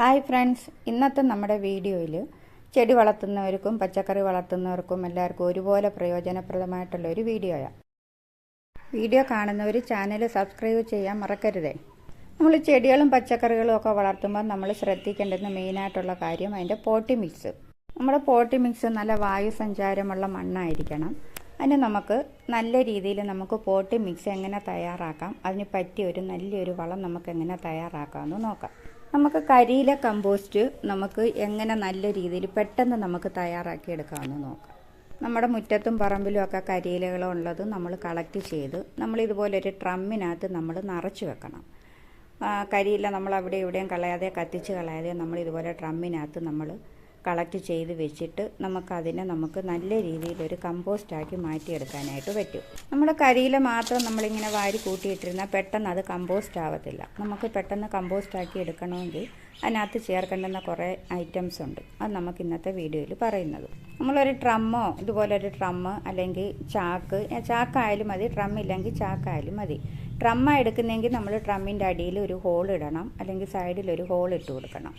Hi friends ഇന്നത്തെ നമ്മുടെ വീഡിയോയിൽ ചെടി വളർത്തുന്നവർക്കും പച്ചക്കറി വളർത്തുന്നവർക്കും എല്ലാവർക്കും ഒരുപോലെ പ്രയോജനപ്രദമായിട്ടുള്ള ഒരു വീഡിയോയാണ് വീഡിയോ കാണുന്നവർ ചാനൽ സബ്സ്ക്രൈബ് ചെയ്യാൻ മറക്കരുതേ. നമ്മൾ ചെടികളും പച്ചക്കറികളും ഒക്കെ വളർത്തുമ്പോൾ നമ്മൾ ശ്രദ്ധിക്കേണ്ടുന്ന മെയിനായിട്ടുള്ള കാര്യം അതിന്റെ പോട്ടി മിക്സ്. നമ്മുടെ പോട്ടി മിക്സ് നല്ല വായു സഞ്ചാരമുള്ള മണ്ണായിരിക്കണം. അതിന് നമുക്ക് നല്ല രീതിയിൽ നമുക്ക് പോട്ടി മിക്സ് എങ്ങനെ തയ്യാറാക്കാം അതിന് പറ്റിയ ഒരു നല്ലൊരു വളം നമുക്ക് എങ്ങനെ തയ്യാറാക്കാമെന്ന് നോക്കാം. നമുക്ക് കരിയില കമ്പോസ്റ്റ് നമുക്ക് എങ്ങനെ നല്ല രീതിയിൽ പെട്ടെന്ന് നമുക്ക് തയ്യാറാക്കി എടുക്കാമെന്ന് നോക്കാം. നമ്മുടെ മുറ്റത്തും പറമ്പിലും ഒക്കെ കരിയിലകളുള്ളത് നമ്മൾ കളക്ട് ചെയ്ത് നമ്മൾ ഇതുപോലെ ഒരു ട്രമ്മിനകത്ത് നമ്മൾ നിറച്ച് വെക്കണം. കരിയില നമ്മൾ അവിടെ ഇവിടെയും കളയാതെ കത്തിച്ച് കളയാതെ നമ്മൾ ഇതുപോലെ ട്രമ്മിനകത്ത് നമ്മൾ കളക്ട് ചെയ്ത് വെച്ചിട്ട് നമുക്കതിനെ നമുക്ക് നല്ല രീതിയിലൊരു കമ്പോസ്റ്റാക്കി മാറ്റിയെടുക്കാനായിട്ട് പറ്റും. നമ്മുടെ കരിയില മാത്രം നമ്മളിങ്ങനെ വാരി കൂട്ടിയിട്ടിരുന്നാൽ പെട്ടെന്ന് അത് കമ്പോസ്റ്റ് ആവത്തില്ല നമുക്ക് പെട്ടെന്ന് കമ്പോസ്റ്റാക്കി എടുക്കണമെങ്കിൽ അതിനകത്ത് ചേർക്കേണ്ടുന്ന കുറേ ഐറ്റംസ് ഉണ്ട്. അത് നമുക്ക് ഇന്നത്തെ വീഡിയോയിൽ പറയുന്നത്. നമ്മളൊരു ട്രമ്മോ ഇതുപോലെ ഒരു ട്രമ്മ് അല്ലെങ്കിൽ ചാക്ക് ചാക്കായാലും മതി ട്രം ഇല്ലെങ്കിൽ ചാക്കായാലും മതി. ട്രമ്മ എടുക്കുന്നെങ്കിൽ നമ്മൾ ട്രമ്മിന്റെ അടിയിൽ ഒരു ഹോൾ ഇടണം അല്ലെങ്കിൽ സൈഡിൽ ഒരു ഹോൾ ഇട്ട് കൊടുക്കണം.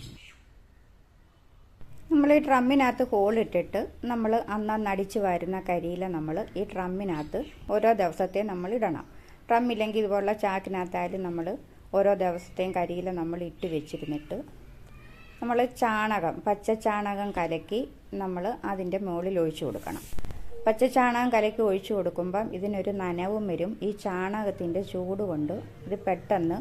നമ്മൾ ഈ ഡ്രമ്മിനകത്ത് ഹോളിട്ടിട്ട് നമ്മൾ അന്നന്ന് അടിച്ചു വരുന്ന കരിയില നമ്മൾ ഈ ഡ്രമ്മിനകത്ത് ഓരോ ദിവസത്തെയും നമ്മൾ ഇടണം ട്രമ്മില്ലെങ്കിൽ ഇതുപോലുള്ള ചാക്കിനകത്തായാലും നമ്മൾ ഓരോ ദിവസത്തെയും കരിയില നമ്മൾ ഇട്ട് വെച്ചിരുന്നിട്ട് നമ്മൾ ചാണകം പച്ച ചാണകം കലക്കി നമ്മൾ അതിന്റെ മുകളിൽ ഒഴിച്ചു കൊടുക്കണം. പച്ച ചാണകം കലക്കി ഒഴിച്ചു കൊടുക്കുമ്പം ഇതിനൊരു നനവും വരും. ഈ ചാണകത്തിന്റെ ചൂട് കൊണ്ട് ഇത് പെട്ടെന്ന്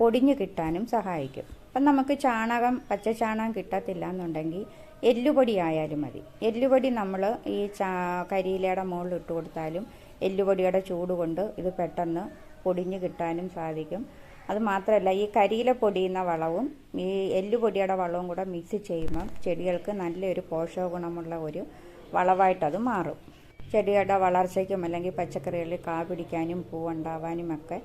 പൊടിഞ്ഞു കിട്ടാനും സഹായിക്കും. അപ്പം നമുക്ക് ചാണകം പച്ച ചാണകം കിട്ടത്തില്ല എന്നുണ്ടെങ്കിൽ എല്ലുപൊടി ആയാലും മതി. എല്ലുപൊടി നമ്മൾ ഈ ചാ കരിയിലയുടെ മുകളിൽ ഇട്ട് കൊടുത്താലും എല്ലുപൊടിയുടെ ചൂട് കൊണ്ട് ഇത് പെട്ടെന്ന് പൊടിഞ്ഞ് കിട്ടാനും സാധിക്കും. അത് മാത്രമല്ല ഈ കരിയില പൊടിയുന്ന വളവും ഈ എല്ലുപൊടിയുടെ വളവും കൂടെ മിക്സ് ചെയ്യുമ്പം ചെടികൾക്ക് നല്ലൊരു പോഷക ഗുണമുള്ള ഒരു വളവായിട്ടത് മാറും. ചെടികളുടെ വളർച്ചയ്ക്കും അല്ലെങ്കിൽ പച്ചക്കറികളിൽ കാ പിടിക്കാനും പൂവുണ്ടാവാനും ഒക്കെ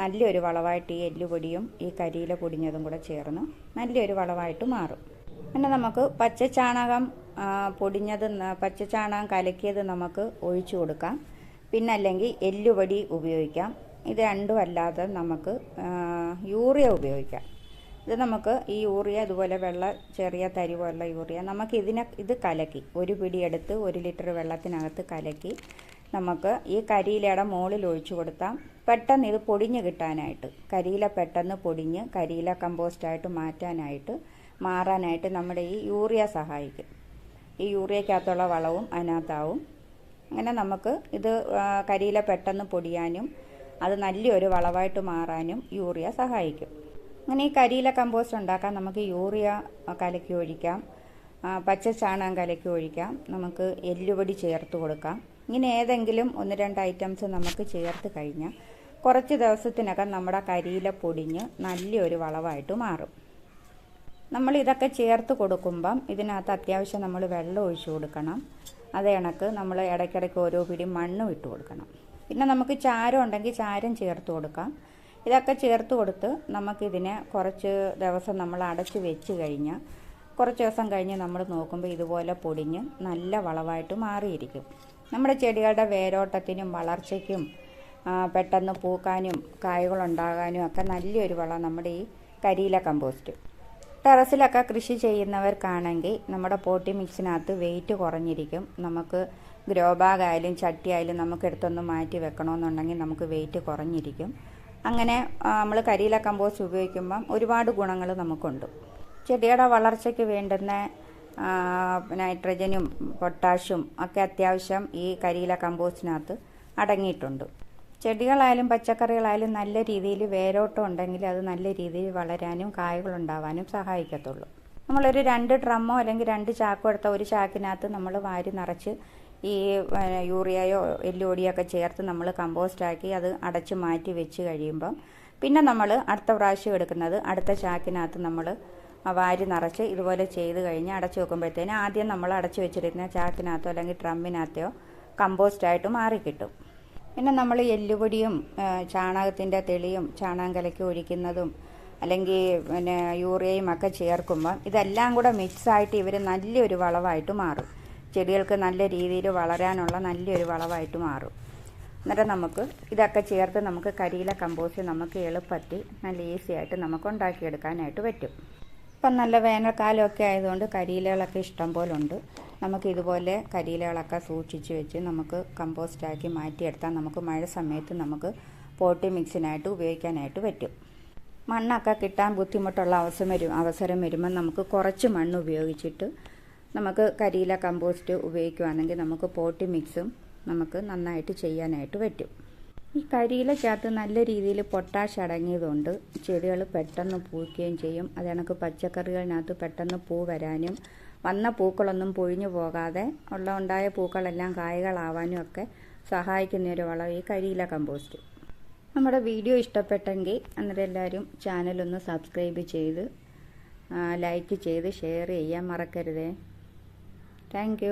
നല്ലൊരു വളമായിട്ട് ഈ എല്ലുപൊടിയും ഈ കരിയില പൊടിഞ്ഞതും കൂടെ ചേർന്ന് നല്ലൊരു വളമായിട്ട് മാറും. പിന്നെ നമുക്ക് പച്ച ചാണകം പൊടിഞ്ഞത് പച്ച ചാണകം കലക്കിയത് നമുക്ക് ഒഴിച്ചു കൊടുക്കാം. പിന്നെ അല്ലെങ്കിൽ എല്ലുപൊടി ഉപയോഗിക്കാം. ഇത് രണ്ടും അല്ലാതെ നമുക്ക് യൂറിയ ഉപയോഗിക്കാം. ഇത് നമുക്ക് ഈ യൂറിയ ഇതുപോലെ വെള്ള ചെറിയ തരി പോലുള്ള യൂറിയ നമുക്ക് ഇതിനെ ഇത് കലക്കി ഒരു പിടി എടുത്ത് ഒരു ലിറ്റർ വെള്ളത്തിനകത്ത് കലക്കി നമുക്ക് ഈ കരിയിലയുടെ മുകളിൽ ഒഴിച്ചു കൊടുത്താൽ പെട്ടെന്ന് ഇത് പൊടിഞ്ഞ് കിട്ടാനായിട്ട് കരിയില പെട്ടെന്ന് പൊടിഞ്ഞ് കരിയില കമ്പോസ്റ്റായിട്ട് മാറ്റാനായിട്ട് മാറാനായിട്ട് നമ്മുടെ ഈ യൂറിയ സഹായിക്കും. ഈ യൂറിയക്കകത്തുള്ള വളവും അതിനകത്താവും. അങ്ങനെ നമുക്ക് ഇത് കരിയില പെട്ടെന്ന് പൊടിയാനും അത് നല്ലൊരു വളവായിട്ട് മാറാനും യൂറിയ സഹായിക്കും. അങ്ങനെ ഈ കരിയില കമ്പോസ്റ്റ് ഉണ്ടാക്കാൻ നമുക്ക് യൂറിയ കലക്കി ഒഴിക്കാം. പച്ച ചാണകം കലക്കി ഒഴിക്കാം. നമുക്ക് എല്ലുപൊടി ചേർത്ത് കൊടുക്കാം. ഇങ്ങനെ ഏതെങ്കിലും ഒന്ന് രണ്ട് ഐറ്റംസ് നമുക്ക് ചേർത്ത് കഴിഞ്ഞാൽ കുറച്ച് ദിവസത്തിനകം നമ്മുടെ കരിയില പൊടിഞ്ഞ് നല്ലൊരു വളവായിട്ട് മാറും. നമ്മൾ ഇതൊക്കെ ചേർത്ത് കൊടുക്കുമ്പം ഇതിനകത്ത് അത്യാവശ്യം നമ്മൾ വെള്ളം ഒഴിച്ചു കൊടുക്കണം. അത് കണക്ക് നമ്മൾ ഇടയ്ക്കിടയ്ക്ക് ഓരോ പിടി മണ്ണും ഇട്ട് കൊടുക്കണം. പിന്നെ നമുക്ക് ചാരം ഉണ്ടെങ്കിൽ ചാരം ചേർത്ത് കൊടുക്കാം. ഇതൊക്കെ ചേർത്ത് കൊടുത്ത് നമുക്കിതിനെ കുറച്ച് ദിവസം നമ്മൾ അടച്ച് വെച്ച് കഴിഞ്ഞാൽ കുറച്ച് ദിവസം കഴിഞ്ഞ് നമ്മൾ നോക്കുമ്പോൾ ഇതുപോലെ പൊടിഞ്ഞ് നല്ല വളവായിട്ട് മാറിയിരിക്കും. നമ്മുടെ ചെടികളുടെ വേരോട്ടത്തിനും വളർച്ചയ്ക്കും പെട്ടെന്ന് പൂക്കാനും കായകളുണ്ടാകാനും ഒക്കെ നല്ലൊരു വളം നമ്മുടെ ഈ കരിയില കമ്പോസ്റ്റ്. ടെറസിലൊക്കെ കൃഷി ചെയ്യുന്നവർക്കാണെങ്കിൽ നമ്മുടെ പോട്ടി മിക്സിനകത്ത് വെയിറ്റ് കുറഞ്ഞിരിക്കും. നമുക്ക് ഗ്രോ ബാഗ് ആയാലും ചട്ടി ആയാലും നമുക്ക് എടുത്തൊന്ന് മാറ്റി വെക്കണമെന്നുണ്ടെങ്കിൽ നമുക്ക് വെയിറ്റ് കുറഞ്ഞിരിക്കും. അങ്ങനെ നമ്മൾ കരിയില കമ്പോസ്റ്റ് ഉപയോഗിക്കുമ്പം ഒരുപാട് ഗുണങ്ങൾ നമുക്കുണ്ട്. ചെടിയുടെ വളർച്ചയ്ക്ക് വേണ്ടുന്ന നൈട്രജനും പൊട്ടാഷും ഒക്കെ അത്യാവശ്യം ഈ കരിയില കമ്പോസ്റ്റിനകത്ത് അടങ്ങിയിട്ടുണ്ട്. ചെടികളായാലും പച്ചക്കറികളായാലും നല്ല രീതിയിൽ വേരോട്ടം ഉണ്ടെങ്കിൽ അത് നല്ല രീതിയിൽ വളരാനും കായകൾ ഉണ്ടാവാനും സഹായിക്കത്തുള്ളൂ. നമ്മളൊരു രണ്ട് ഡ്രമ്മോ അല്ലെങ്കിൽ രണ്ട് ചാക്കോ എടുത്ത ഒരു ചാക്കിനകത്ത് നമ്മൾ വാരി നിറച്ച് ഈ യൂറിയയോ എല്ലുപൊടിയൊക്കെ ചേർത്ത് നമ്മൾ കമ്പോസ്റ്റാക്കി അത് അടച്ച് മാറ്റി വെച്ച് കഴിയുമ്പം പിന്നെ നമ്മൾ അടുത്ത പ്രാവശ്യം എടുക്കുന്നത് അടുത്ത ചാക്കിനകത്ത് നമ്മൾ വാരി നിറച്ച് ഇതുപോലെ ചെയ്ത് കഴിഞ്ഞ് അടച്ചു വെക്കുമ്പോഴത്തേന് ആദ്യം നമ്മൾ അടച്ചു വെച്ചിരുന്ന ചാക്കിനകത്തോ അല്ലെങ്കിൽ ഡ്രമ്മിനകത്തോ കമ്പോസ്റ്റായിട്ട് മാറിക്കിട്ടും പിന്നെ നമ്മൾ എല്ലുപൊടിയും ചാണകത്തിന്റെ തെളിയും ചാണകം കലക്കി ഒഴിക്കുന്നതും അല്ലെങ്കിൽ പിന്നെ യൂറിയയും ഒക്കെ ചേർക്കുമ്പോൾ ഇതെല്ലാം കൂടെ മിക്സായിട്ട് ഇവർ നല്ലൊരു വളവായിട്ട് മാറും. ചെടികൾക്ക് നല്ല രീതിയിൽ വളരാനുള്ള നല്ലൊരു വളവായിട്ട് മാറും. എന്നിട്ട് നമുക്ക് ഇതൊക്കെ ചേർത്ത് നമുക്ക് കരിയില കമ്പോസ്റ്റ് നമുക്ക് എളുപ്പത്തിൽ നല്ല ഈസി ആയിട്ട് നമുക്ക് ഉണ്ടാക്കിയെടുക്കാനായിട്ട് പറ്റും. ഇപ്പം നല്ല വേനൽക്കാലമൊക്കെ ആയതുകൊണ്ട് കരിയിലകളൊക്കെ ഇഷ്ടം പോലെ ഉണ്ട് നമുക്ക് ഇതുപോലെ കരിയിലകളൊക്കെ സൂക്ഷിച്ച് വെച്ച് നമുക്ക് കമ്പോസ്റ്റാക്കി മാറ്റിയെടുത്താൽ നമുക്ക് മഴ സമയത്ത് നമുക്ക് പോട്ടി മിക്സിനായിട്ട് ഉപയോഗിക്കാനായിട്ട് പറ്റും. മണ്ണൊക്കെ കിട്ടാൻ ബുദ്ധിമുട്ടുള്ള അവസരം വരും അവസരം വരുമ്പോൾ നമുക്ക് കുറച്ച് മണ്ണ് ഉപയോഗിച്ചിട്ട് നമുക്ക് കരിയില കമ്പോസ്റ്റ് ഉപയോഗിക്കുകയാണെങ്കിൽ നമുക്ക് പോട്ടി മിക്സും നമുക്ക് നന്നായിട്ട് ചെയ്യാനായിട്ട് പറ്റും. ഈ കരിയിലക്കകത്ത് നല്ല രീതിയിൽ പൊട്ടാഷ് അടങ്ങിയതുകൊണ്ട് ചെടികൾ പെട്ടെന്ന് പൂക്കുകയും ചെയ്യും. അത് കണക്ക് പച്ചക്കറികളിനകത്ത് പെട്ടെന്ന് പൂ വരാനും വന്ന പൂക്കളൊന്നും പൊഴിഞ്ഞു പോകാതെ ഉള്ള ഉണ്ടായ പൂക്കളെല്ലാം കായകളാവാനും ഒക്കെ സഹായിക്കുന്ന ഒരു വളം ഈ കരിയില കമ്പോസ്റ്റ്. നമ്മുടെ വീഡിയോ ഇഷ്ടപ്പെട്ടെങ്കിൽ അന്നേരം എല്ലാവരും ചാനലൊന്ന് സബ്സ്ക്രൈബ് ചെയ്ത് ലൈക്ക് ചെയ്ത് ഷെയർ ചെയ്യാൻ മറക്കരുതേ. താങ്ക്